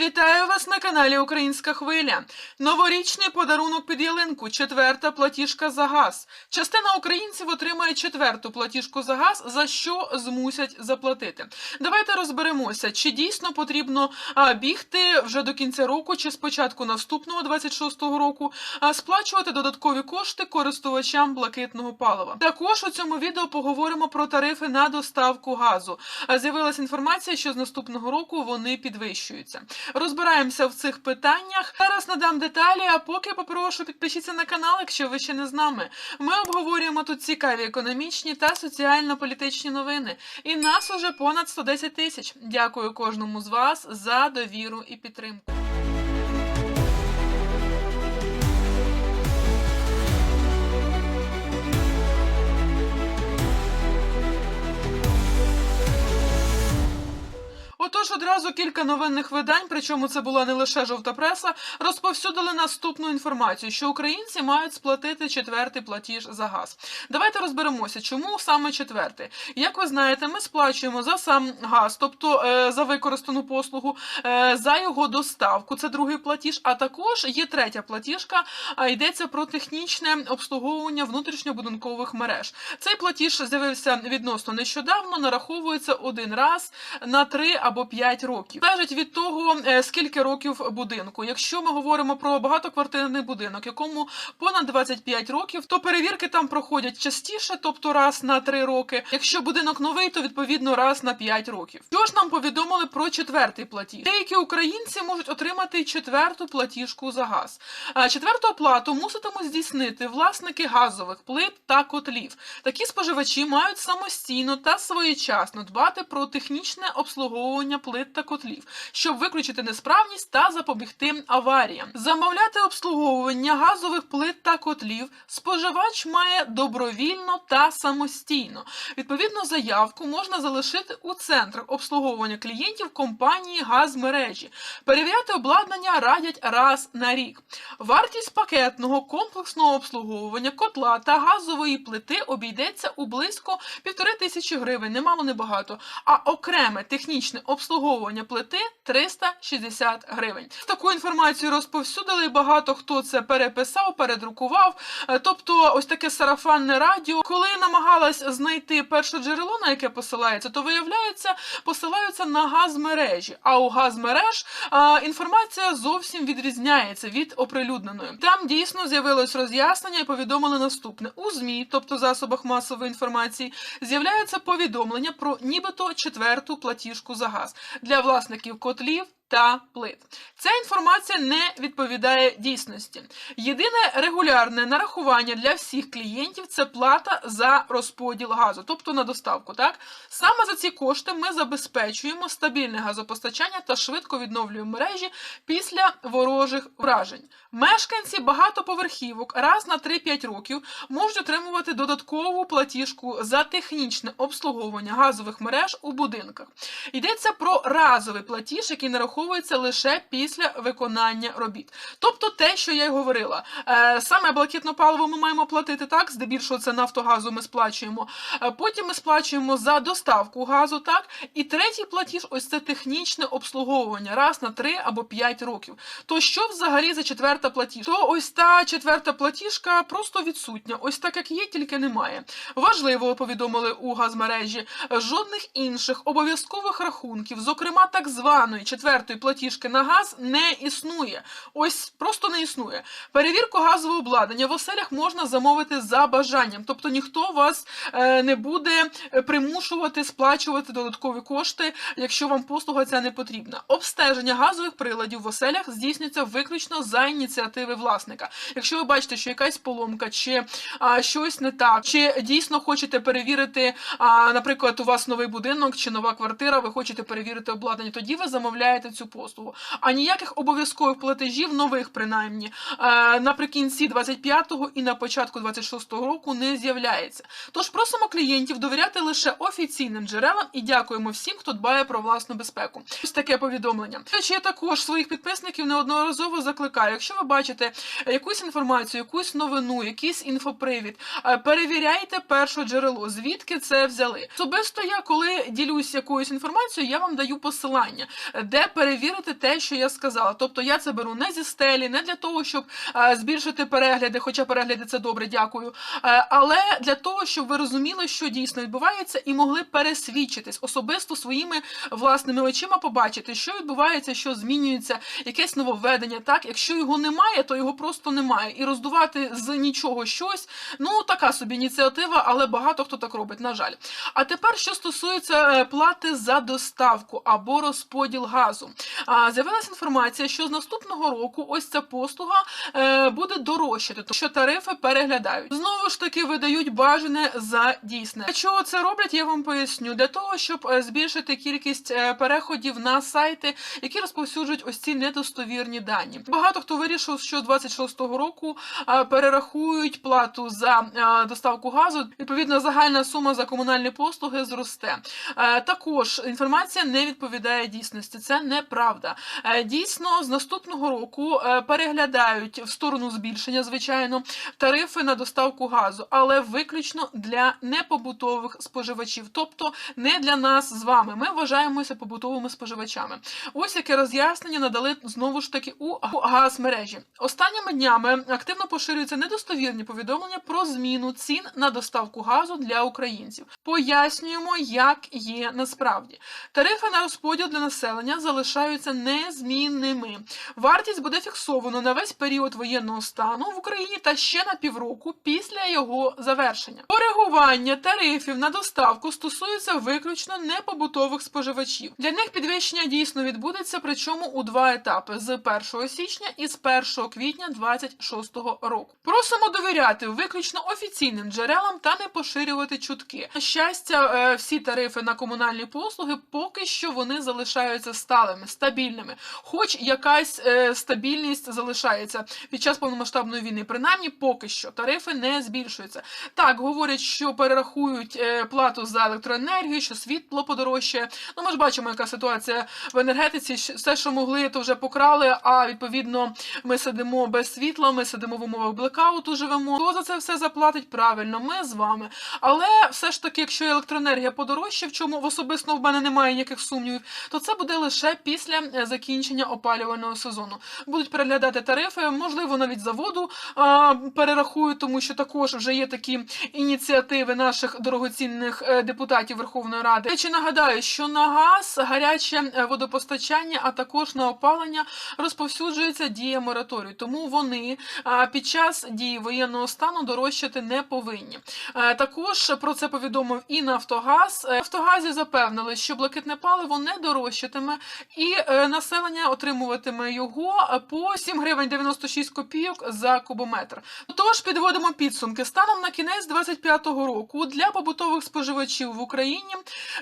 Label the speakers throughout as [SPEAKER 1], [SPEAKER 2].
[SPEAKER 1] вітаю вас на каналі Українська Хвиля. Новорічний подарунок під ялинку, четверта платіжка за газ. Частина українців отримає четверту платіжку за газ, за що змусять заплатити. Давайте розберемося, чи дійсно потрібно бігти вже до кінця року, чи спочатку наступного 26-го року, сплачувати додаткові кошти користувачам блакитного палива. Також у цьому відео поговоримо про тарифи на доставку газу. З'явилася інформація, що з наступного року вони підвищуються. Розбираємося в цих питаннях. Зараз надам деталі, а поки попрошу підпишіться на канал, якщо ви ще не з нами. Ми обговорюємо тут цікаві економічні та соціально-політичні новини. І нас уже понад 110 тисяч. Дякую кожному з вас за довіру і підтримку. Одразу кілька новинних видань, причому це була не лише жовта преса, розповсюдили наступну інформацію, що українці мають сплатити четвертий платіж за газ. Давайте розберемося, чому саме четвертий. Як ви знаєте, ми сплачуємо за сам газ, тобто е, за використану послугу, е, за його доставку. Це другий платіж. А також є третя платіжка. А йдеться про технічне обслуговування внутрішньобудинкових мереж. Цей платіж з'явився відносно нещодавно, нараховується один раз на 3 або 5 років. Залежить від того, е, скільки років будинку. Якщо ми говоримо про багатоквартирний будинок, якому понад 25 років, то перевірки там проходять частіше, тобто раз на 3 роки. Якщо будинок новий, то відповідно раз на 5 років. Що ж нам повідомили про четвертий платіж? Деякі українці можуть отримати четверту платіжку за газ. А Четверту оплату муситимуть здійснити власники газових плит та котлів. Такі споживачі мають самостійно та своєчасно дбати про технічне обслуговування плит та котлів, щоб виключити несправність та запобігти аваріям. Замовляти обслуговування газових плит та котлів споживач має добровільно та самостійно. Відповідно, заявку можна залишити у центрах обслуговування клієнтів компанії газмережі. Перевіряти обладнання радять раз на рік. Вартість пакетного комплексного обслуговування котла та газової плити обійдеться у близько півтори тисячі гривень, немало небагато. А окреме технічне обслуговування плити 360 гривень. Таку інформацію розповсюдили. Багато хто це переписав, передрукував. Е, Тобто, ось таке сарафанне радіо. Коли намагалась знайти перше джерело, на яке посилається, то виявляється, посилаються на газмережі. А у газмереж а, інформація зовсім відрізняється від оприлюдненої. Там дійсно з'явилось роз'яснення і повідомили наступне: у ЗМІ, тобто засобах масової інформації, з'являється повідомлення про нібито четверту платіжку за газ для власників котлів. Та плит. Ця інформація не відповідає дійсності. Єдине регулярне нарахування для всіх клієнтів це плата за розподіл газу, тобто на доставку. Так саме за ці кошти ми забезпечуємо стабільне газопостачання та швидко відновлюємо мережі після ворожих вражень. Мешканці багатоповерхівок раз на 3-5 років можуть отримувати додаткову платіжку за технічне обслуговування газових мереж у будинках. Йдеться про разовий платіж, який нараховується лише після виконання робіт. Тобто те, що я й говорила, е, саме блакитне паливо ми маємо платити так, здебільшого це нафтогазу ми сплачуємо. Е, Потім ми сплачуємо за доставку газу, так. І третій платіж ось це технічне обслуговування раз на 3 або 5 років. То що взагалі за четверта платіж? То ось та четверта платіжка просто відсутня. Ось так як є, тільки немає. Важливо повідомили у газмережі жодних інших обов'язкових рахунків, зокрема так званої четвертої платіжки на газ, не існує. Ось просто не існує. Перевірку газового обладнання в оселях можна замовити за бажанням, тобто ніхто вас е, не буде е, примушувати сплачувати додаткові кошти, якщо вам послуга ця не потрібна. Обстеження газових приладів в оселях здійснюється виключно за ініціативи власника. Якщо ви бачите, що якась поломка чи а, щось не так, чи дійсно хочете перевірити, а, наприклад, у вас новий будинок чи нова квартира, ви хочете перевірити обладнання, тоді ви замовляєте цю послугу. А ніяких обов'язкових платежів, нових принаймні, е, наприкінці 25-го і на початку 26-го року не з'являється. Тож просимо клієнтів довіряти лише офіційним джерелам і дякуємо всім, хто дбає про власну безпеку. Ось таке повідомлення. До речі, я також своїх підписників неодноразово закликаю. Якщо ви бачите якусь інформацію, якусь новину, якийсь інфопривід, е, перевіряйте перше джерело, звідки це взяли. Особисто я, коли ділюсь якоюсь інформацією, я вам даю посилання, де перевіряти перевірити те, що я сказала. Тобто я це беру не зі стелі, не для того, щоб е, збільшити перегляди, хоча перегляди це добре, дякую. Е, але для того, щоб ви розуміли, що дійсно відбувається, і могли пересвідчитись особисто своїми власними очима, побачити, що відбувається, що змінюється, якесь нововведення. Так, якщо його немає, то його просто немає. І роздувати з нічого щось, ну така собі ініціатива, але багато хто так робить, на жаль. А тепер, що стосується е, плати за доставку або розподіл газу, А, з'явилася інформація, що з наступного року ось ця послуга е, буде дорожчати, тому що тарифи переглядають. Знову ж таки видають бажане за дійсне. Для чого це роблять? Я вам поясню. Для того, щоб е, збільшити кількість е, переходів на сайти, які розповсюджують ось ці недостовірні дані. Багато хто вирішив, що з 26-го року перерахують плату за доставку газу. Відповідно, загальна сума за комунальні послуги зросте. Також інформація не відповідає дійсності. Це неправда. Е, Дійсно, з наступного року е, переглядають в сторону збільшення, звичайно, тарифи на доставку газу, але виключно для непобутових споживачів, тобто не для нас з вами. Ми вважаємося побутовими споживачами. Ось яке роз'яснення надали знову ж таки у газмережі. Останніми днями активно поширюються недостовірні повідомлення про зміну цін на доставку газу для українців. Пояснюємо, як є насправді. Тарифи на розподіл для населення залишаються незмінними. Вартість буде фіксовано на весь період воєнного стану в Україні та ще на півроку після його завершення. Коригування тарифів на доставку стосується виключно непобутових споживачів. Для них підвищення дійсно відбудеться, причому у два етапи з 1 січня і з 1 квітня 2026 року. Просимо довіряти виключно офіційним джерелам та не поширювати чутки. На щастя, е, всі тарифи на комунальні послуги поки що вони залишаються сталими, стабільними, хоч якась е, стабільність залишається під час повномасштабної війни. Принаймні, поки що тарифи не збільшуються. Так говорять, що перерахують е, плату за електроенергію, що світло подорожчає. Ну, ми ж бачимо, яка ситуація в енергетиці. Все, що могли, то вже покрали. А відповідно, ми сидимо без світла, ми сидимо в умовах блекауту, живемо. Хто за це все заплатить? Правильно, ми з вами. Але все ж таки, якщо електроенергія подорожчає, в чому особисто в мене немає ніяких сумнівів, то це буде лише після е, закінчення опалювального сезону. Будуть переглядати тарифи, можливо, навіть заводу перерахують, тому що також вже є такі ініціативи наших дорогоцінних е, депутатів Верховної Ради. Чи нагадаю, що на газ, гаряче е, водопостачання, а також на опалення розповсюджується дія мораторію, тому вони під час дії воєнного стану дорожчати не повинні. Також про це повідомив і Нафтогаз. Нафтогазі запевнили, що блакитне паливо не дорожчатиме, і е, населення отримуватиме його е, по 7 гривень 96 копійок за кубометр. Тож підводимо підсумки. Станом на кінець 25-го року для побутових споживачів в Україні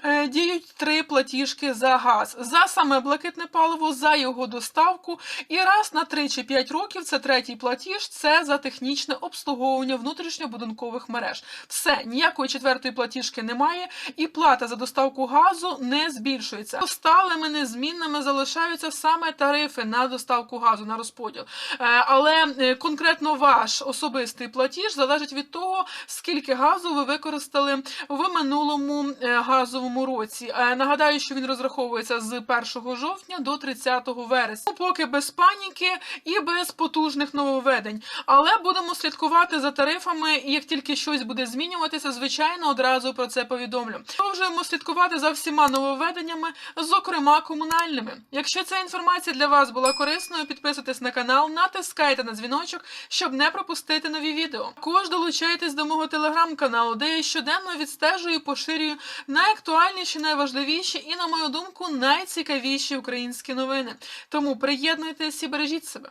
[SPEAKER 1] е, діють три платіжки за газ за саме блакитне паливо, за його доставку. І раз на 3 чи 5 років це третій платіж. Це за технічне обслуговування внутрішньобудинкових мереж. Все ніякої четвертої платіжки немає, і плата за доставку газу не збільшується. Сталими незмінними залишаються саме тарифи на доставку газу на розподіл. Е, Але е, конкретно ваш особистий платіж залежить від того, скільки газу ви використали в минулому е, газовому році. Нагадаю, що він розраховується з 1 жовтня до 30 вересня. Поки без паніки і без потужних нововведень. Але будемо слідкувати за тарифами, і як тільки щось буде змінюватися, звичайно, одразу про це повідомлю. Продовжуємо слідкувати за всіма нововведеннями, зокрема комунальними. Якщо ця інформація для вас була корисною, підписуйтесь на канал, натискайте на дзвіночок, щоб не пропустити нові відео. Також долучайтесь до мого телеграм-каналу, де я щоденно відстежую і поширюю найактуальніші, найважливіші і, на мою думку, найцікавіші українські новини. Тому приєднуйтесь і бережіть себе.